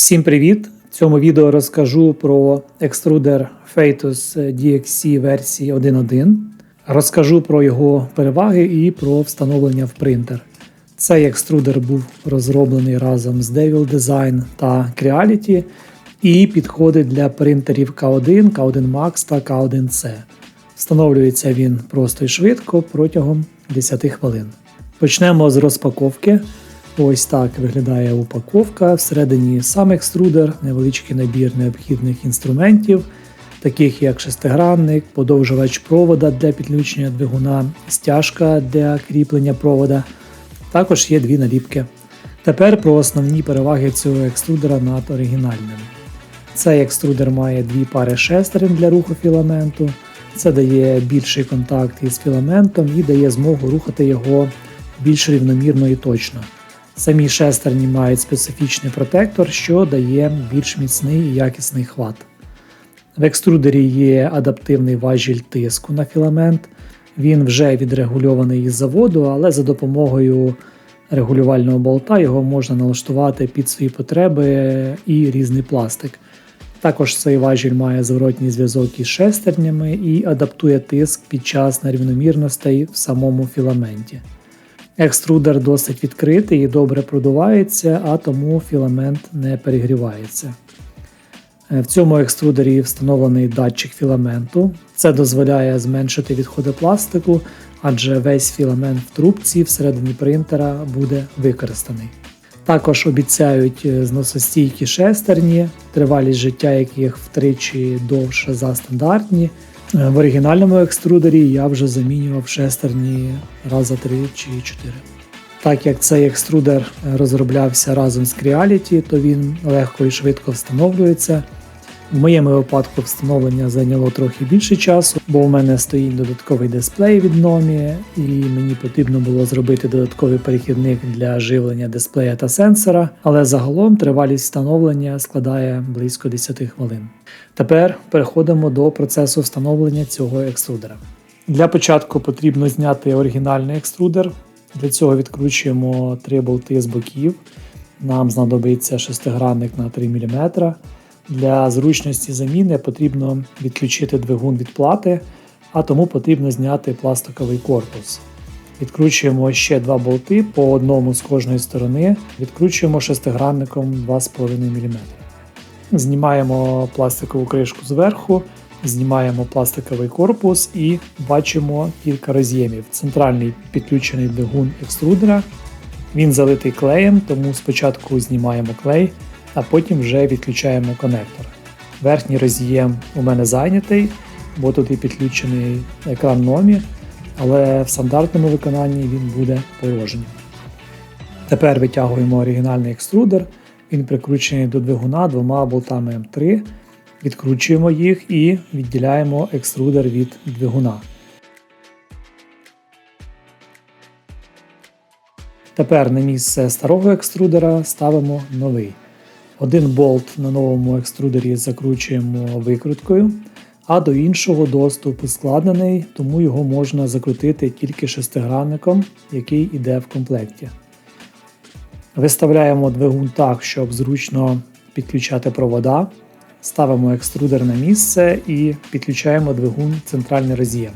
Всім привіт! В цьому відео розкажу про екструдер Feitus DXC версії 1.1. Розкажу про його переваги і про встановлення в принтер. Цей екструдер був розроблений разом з Devil Design та Creality і підходить для принтерів K1, K1 Max та K1C. Встановлюється він просто і швидко протягом 10 хвилин. Почнемо з розпаковки. Ось так виглядає упаковка. Всередині сам екструдер, невеличкий набір необхідних інструментів, таких як шестигранник, подовжувач провода для підключення двигуна, стяжка для кріплення провода. Також є дві наліпки. Тепер про основні переваги цього екструдера над оригінальним. Цей екструдер має дві пари шестерень для руху філаменту. Це дає більший контакт із філаментом і дає змогу рухати його більш рівномірно і точно. Самі шестерні мають специфічний протектор, що дає більш міцний і якісний хват. В екструдері є адаптивний важіль тиску на філамент. Він вже відрегульований із заводу, але за допомогою регулювального болта його можна налаштувати під свої потреби і різний пластик. Також цей важіль має зворотній зв'язок із шестернями і адаптує тиск під час нерівномірностей в самому філаменті. Екструдер досить відкритий і добре продувається, а тому філамент не перегрівається. В цьому екструдері встановлений датчик філаменту. Це дозволяє зменшити відходи пластику, адже весь філамент в трубці всередині принтера буде використаний. Також обіцяють зносостійкі шестерні, тривалість життя яких втричі довша за стандартні. В оригінальному екструдері я вже замінював шестерні раза три чи чотири. Так як цей екструдер розроблявся разом з Creality, то він легко і швидко встановлюється. В моєму випадку встановлення зайняло трохи більше часу, бо у мене стоїть додатковий дисплей від Nomi, і мені потрібно було зробити додатковий перехідник для живлення дисплея та сенсора, але загалом тривалість встановлення складає близько 10 хвилин. Тепер переходимо до процесу встановлення цього екструдера. Для початку потрібно зняти оригінальний екструдер. Для цього відкручуємо три болти з боків. Нам знадобиться шестигранник на 3 мм. Для зручності заміни потрібно відключити двигун від плати, а тому потрібно зняти пластиковий корпус. Відкручуємо ще два болти по одному з кожної сторони, відкручуємо шестигранником 2,5 мм. Знімаємо пластикову кришку зверху, знімаємо пластиковий корпус і бачимо кілька роз'ємів. Центральний підключений двигун екструдера. Він залитий клеєм, тому спочатку знімаємо клей а потім вже відключаємо конектор. Верхній роз'єм у мене зайнятий, бо тут і підключений екран номі, але в стандартному виконанні він буде порожній. Тепер витягуємо оригінальний екструдер, він прикручений до двигуна двома болтами М3, відкручуємо їх і відділяємо екструдер від двигуна. Тепер на місце старого екструдера ставимо новий. Один болт на новому екструдері закручуємо викруткою, а до іншого доступ ускладнений, тому його можна закрутити тільки шестигранником, який йде в комплекті. Виставляємо двигун так, щоб зручно підключати провода. Ставимо екструдер на місце і підключаємо двигун центральний роз'єм.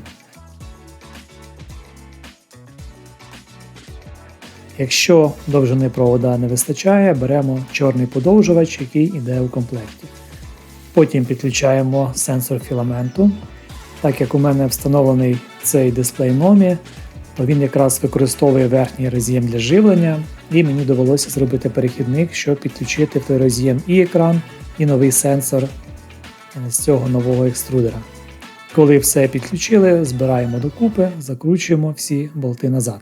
Якщо довжини провода не вистачає, беремо чорний подовжувач, який йде у комплекті. Потім підключаємо сенсор філаменту. Так як у мене встановлений цей дисплей NOMI, то він якраз використовує верхній роз'єм для живлення, і мені довелося зробити перехідник, щоб підключити той роз'єм і екран, і новий сенсор е, з цього нового екструдера. Коли все підключили, збираємо докупи, закручуємо всі болти назад.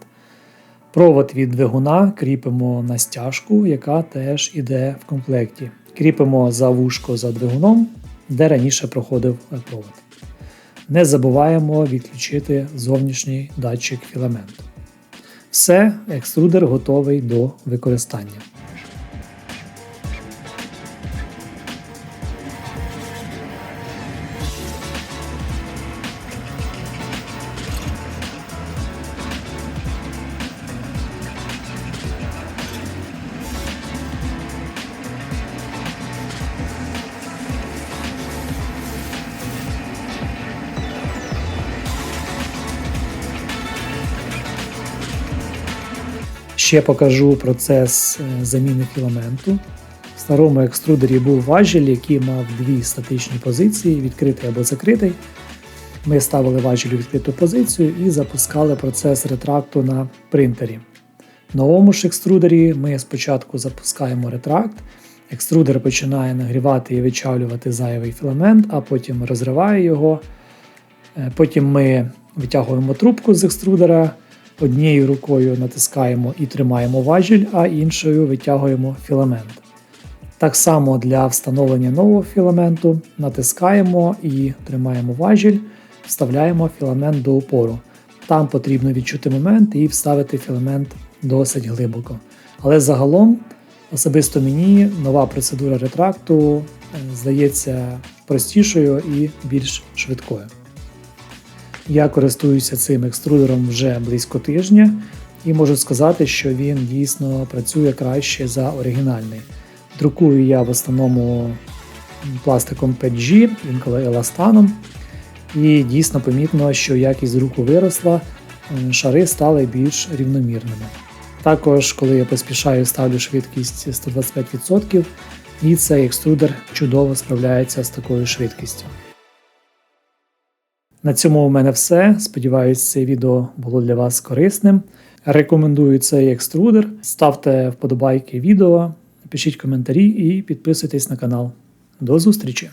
Провод від двигуна кріпимо на стяжку, яка теж іде в комплекті. Кріпимо за вушко за двигуном, де раніше проходив провод. Не забуваємо відключити зовнішній датчик філаменту. Все, екструдер готовий до використання. Ще покажу процес е, заміни філаменту. В старому екструдері був важіль, який мав дві статичні позиції, відкритий або закритий. Ми ставили важіль у відкриту позицію і запускали процес ретракту на принтері. В новому ж екструдері ми спочатку запускаємо ретракт, екструдер починає нагрівати і вичавлювати зайвий філамент, а потім розриває його. Е, Потім ми витягуємо трубку з екструдера, однією рукою натискаємо і тримаємо важіль, а іншою витягуємо філамент. Так само для встановлення нового філаменту натискаємо і тримаємо важіль, вставляємо філамент до опору. Там потрібно відчути момент і вставити філамент досить глибоко. Але загалом, особисто мені, нова процедура ретракту е, здається простішою і більш швидкою. Я користуюся цим екструдером вже близько тижня і можу сказати, що він дійсно працює краще за оригінальний. Друкую я в основному пластиком 5G, інколи еластаном. І дійсно помітно, що якість друку виросла, шари стали більш рівномірними. Також, коли я поспішаю, ставлю швидкість 125%, і цей екструдер чудово справляється з такою швидкістю. На цьому у мене все. Сподіваюсь, це відео було для вас корисним. Рекомендую цей екструдер. Ставте вподобайки відео, пишіть коментарі і підписуйтесь на канал. До зустрічі!